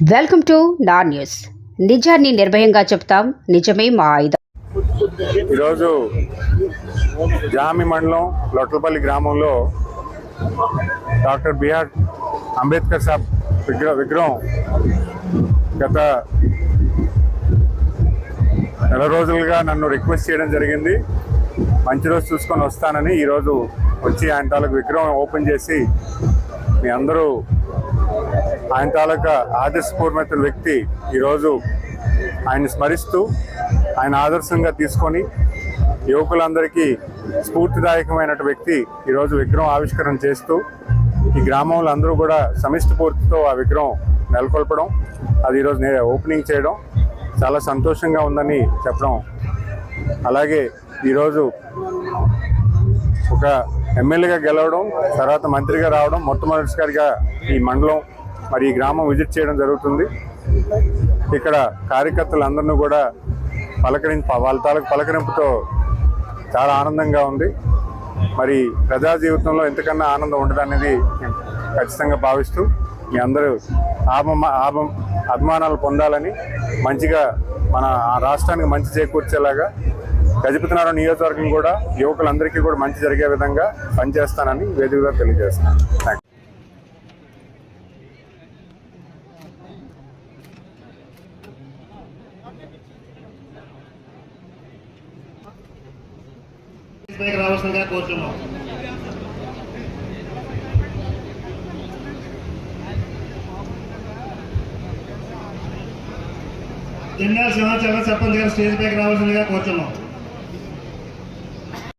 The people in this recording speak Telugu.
వెల్కమ్ టు నా న్యూస్. నిజాన్ని నిర్భయంగా చెప్తాం నిజమే మా ఆయుధం. ఈరోజు జామి మండలం లొట్లపల్లి గ్రామంలో డాక్టర్ బిఆర్ అంబేద్కర్ సాబ్ విగ్రహ విగ్రహం గత నెల రోజులుగా నన్ను రిక్వెస్ట్ చేయడం జరిగింది. మంచి రోజు చూసుకొని వస్తానని ఈరోజు వచ్చి ఆయన తాలూకు విగ్రహం ఓపెన్ చేసి మీ అందరూ ఆయన తాలూకా ఆదర్శపూర్ణమైన వ్యక్తి ఈరోజు ఆయన స్మరిస్తూ ఆయన ఆదర్శంగా తీసుకొని యువకులందరికీ స్ఫూర్తిదాయకమైన వ్యక్తి ఈరోజు విగ్రహం ఆవిష్కరణ చేస్తూ ఈ గ్రామంలో అందరూ కూడా సమిష్టి పూర్తితో ఆ విగ్రహం నెలకొల్పడం అది ఈరోజు నే- ఓపెనింగ్ చేయడం చాలా సంతోషంగా ఉందని చెప్పడం. అలాగే ఈరోజు ఒక ఎమ్మెల్యేగా గెలవడం తర్వాత మంత్రిగా రావడం మొట్టమొదటిసారిగా ఈ మండలం మరి ఈ గ్రామం విజిట్ చేయడం జరుగుతుంది. ఇక్కడ కార్యకర్తలందరినీ కూడా పలకరించి వాళ్ళ తాలూకు పలకరింపుతో చాలా ఆనందంగా ఉంది. మరి ప్రజా జీవితంలో ఎంతకన్నా ఆనందం ఉండదనేది నేను ఖచ్చితంగా భావిస్తూ మీ అందరూ ఆభమ ఆభం అభిమానాలు పొందాలని మంచిగా మన రాష్ట్రానికి మంచి చేకూర్చేలాగా గజపతినారాయణ నియోజకవర్గం కూడా యువకులందరికీ కూడా మంచి జరిగే విధంగా పనిచేస్తానని వేదికగా తెలియజేస్తాను థ్యాంక్ రావాల్సిందిగా కోరుతున్నాం. జెండా సింహాచలం సర్పంచ్ గారు స్టేజ్ పైకి రావాల్సిందిగా కోరుతున్నాం.